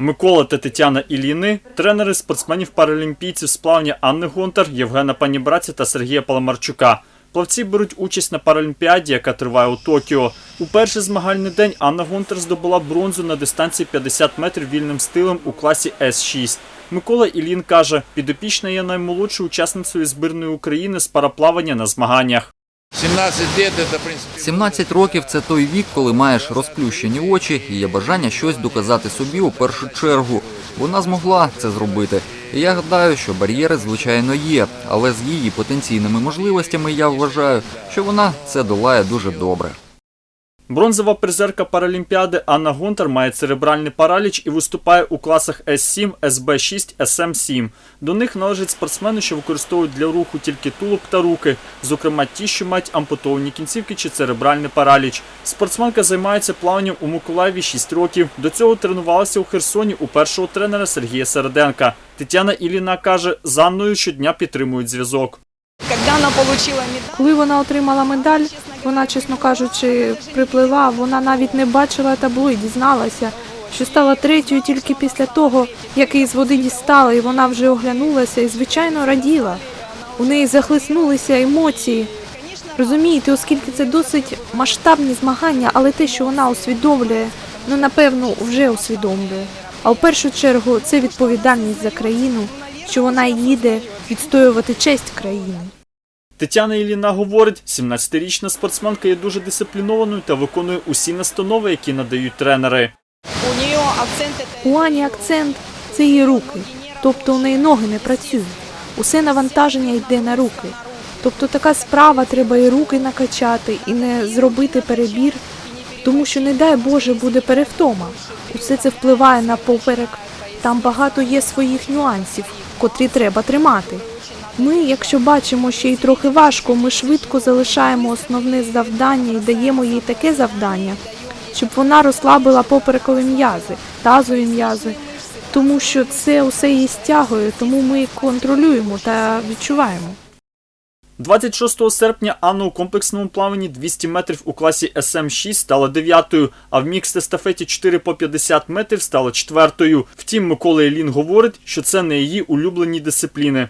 Микола та Тетяна Іліни, тренери спортсменів-паралімпійців з плавання Анни Гонтар, Євгена Панібраці та Сергія Паламарчука. Плавці беруть участь на Паралімпіаді, яка триває у Токіо. У перший змагальний день Анна Гонтар здобула бронзу на дистанції 50 метрів вільним стилем у класі С6. Микола Ілін каже, підопічна є наймолодшою учасницею збірної України з параплавання на змаганнях. 17 лет это, в принципе, 17 років це той вік, коли маєш розплющені очі і є бажання щось доказати собі у першу чергу. Вона змогла це зробити. І я гадаю, що бар'єри, звичайно, є, але з її потенційними можливостями я вважаю, що вона це долає дуже добре. Бронзова призерка Паралімпіади Анна Гонтар має церебральний параліч і виступає у класах С7, СБ6, СМ7. До них належать спортсмени, що використовують для руху тільки тулуб та руки, зокрема ті, що мають ампутовані кінцівки чи церебральний параліч. Спортсменка займається плаванням у Миколаєві 6 років. До цього тренувалася у Херсоні у першого тренера Сергія Середенка. Тетяна Іліна каже, з Анною щодня підтримують зв'язок. Коли вона отримала медаль, вона, чесно кажучи, приплила, вона навіть не бачила табло і дізналася, що стала третьою тільки після того, як її з води дістали, і вона вже оглянулася і, звичайно, раділа. У неї захлиснулися емоції. Розумієте, оскільки це досить масштабні змагання, але те, що вона усвідомлює, ну напевно, вже усвідомлює. А в першу чергу це відповідальність за країну, що вона їде відстоювати честь країни. Тетяна Іліна говорить, 17-річна спортсменка є дуже дисциплінованою та виконує усі настанови, які надають тренери. у нее акцент У Ані акцент це її руки, тобто у неї ноги не працюють. Усе навантаження йде на руки. Тобто така справа треба і руки накачати, і не зробити перебір, тому що, не дай Боже, буде перевтома. Усе це впливає на поперек. Там багато є своїх нюансів, котрі треба тримати. Ми, якщо бачимо, що їй трохи важко, ми швидко залишаємо основне завдання і даємо їй таке завдання, щоб вона розслабила поперекові м'язи, тазові м'язи, тому що це усе її стягує, тому ми контролюємо та відчуваємо. 26 серпня Анна у комплексному плаванні 200 метрів у класі СМ6 стала дев'ятою, а в мікс-естафеті 4 по 50 метрів стала четвертою. Втім, Микола Ілін говорить, що це не її улюблені дисципліни.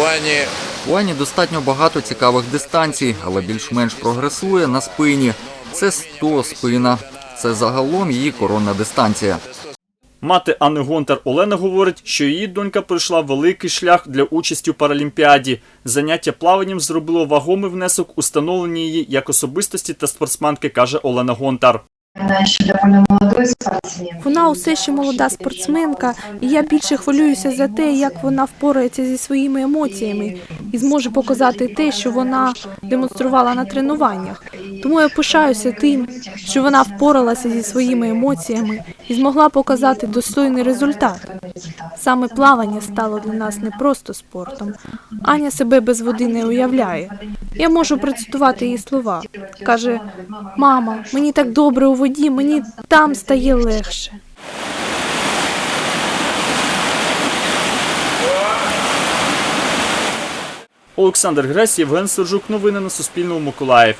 У Ани У Ані достатньо багато цікавих дистанцій, але більш-менш прогресує на спині. Це 100 спина. Це загалом її коронна дистанція. Мати Анни Гонтар Олена говорить, що її донька пройшла великий шлях для участі у Паралімпіаді. Заняття плаванням зробило вагомий внесок у становлення її як особистості та спортсменки, каже Олена Гонтар. Она еще довольно молодой спортсмен. Вона усе ще молода спортсменка, і я більше хвилююся за те, як вона впорається зі своїми емоціями і зможе показати те, що вона демонструвала на тренуваннях. Тому я пишаюся тим, що вона впоралася зі своїми емоціями і змогла показати достойний результат. Саме плавання стало для нас не просто спортом. Аня себе без води не уявляє. Я можу процитувати її слова. Каже: Мама, мені так добре у воді, мені там стає легше. Олександр Гресь, Євген Сержук. Новини на Суспільному. Миколаїв.